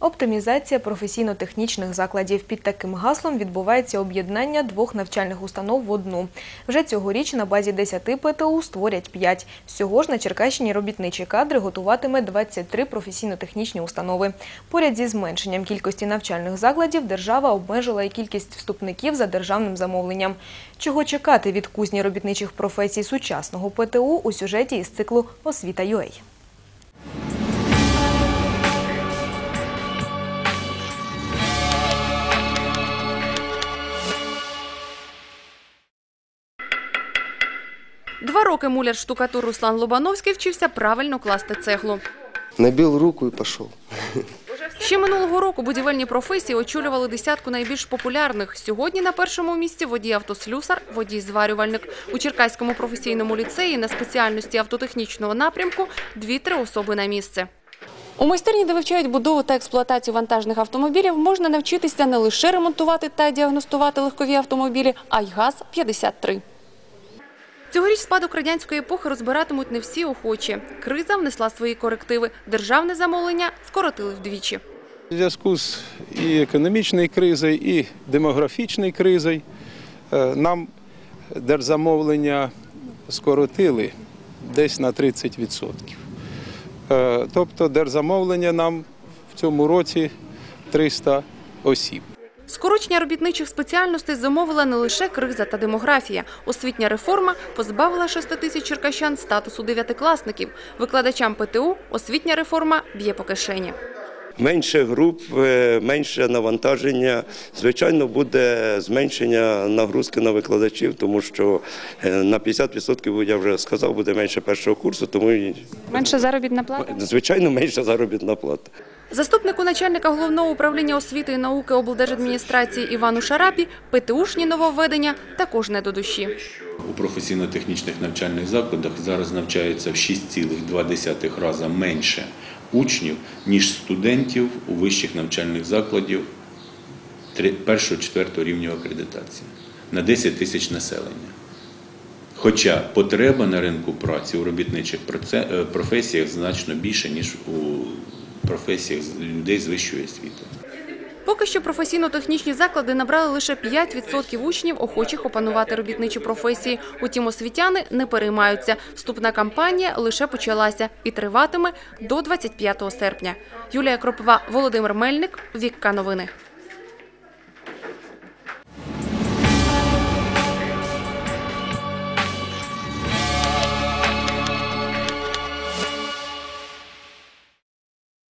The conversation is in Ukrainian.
Оптимізація професійно-технічних закладів. Під таким гаслом відбувається об'єднання двох навчальних установ в одну. Вже цьогоріч на базі 10 ПТУ створять 5. Всього ж на Черкащині робітничі кадри готуватиме 23 професійно-технічні установи. Поряд зі зменшенням кількості навчальних закладів держава обмежила і кількість вступників за державним замовленням. Чого чекати від кузні робітничих професій сучасного ПТУ у сюжеті із циклу «Освіта ЮЕЙ». Два роки муляр штукатур Руслан Лобановський вчився правильно класти цеглу. Набил руку и пошел. Ще минулого року будівельні професії очолювали десятку найбільш популярних. Сьогодні на першому місці водій автослюсар, водій зварювальник. У Черкаському професійному ліцеї на спеціальності автотехнічного напрямку дві-три особи на місце. У майстерні, де вивчають будову та експлуатацію вантажних автомобілів, можна навчитися не лише ремонтувати та діагностувати легкові автомобілі, а й ГАЗ-53. Цьогоріч спадок радянської епохи розбиратимуть не всі охочі. Криза внесла свої корективи. Державне замовлення скоротили вдвічі. У зв'язку з і економічною кризою, і демографічною кризою е, нам держзамовлення скоротили десь на 30%. Е, Тобто держзамовлення нам в цьому році 300 осіб. Скорочення робітничих спеціальностей замовила не лише криза та демографія. Освітня реформа позбавила 6 тисяч черкащан статусу дев'ятикласників. Викладачам ПТУ освітня реформа б'є по кишені. Менше груп, е, менше навантаження. Звичайно, буде зменшення нагрузки на викладачів, тому що е, на 50%, я вже сказав, буде менше першого курсу, тому і, Менше заробітна плата. звичайно менша заробітна плата. Заступнику начальника головного управління освіти і науки облдержадміністрації Івану Шарапі ПТУшні нововведення також не до душі. У професійно-технічних навчальних закладах зараз навчається в 6,2 рази менше учнів, ніж студентів у вищих навчальних закладів 1-4 рівня акредитації на 10 тисяч населення. Хоча потреба на ринку праці у робітничих е, професіях значно більше, ніж у професіях людей з вищою освітою. Поки що професійно-технічні заклади набрали лише 5% учнів, охочих опанувати робітничі професії. Утім, освітяни не переймаються. Вступна кампанія лише почалася і триватиме до 25 серпня. Юлія Кропова, Володимир Мельник, Вікка Новини.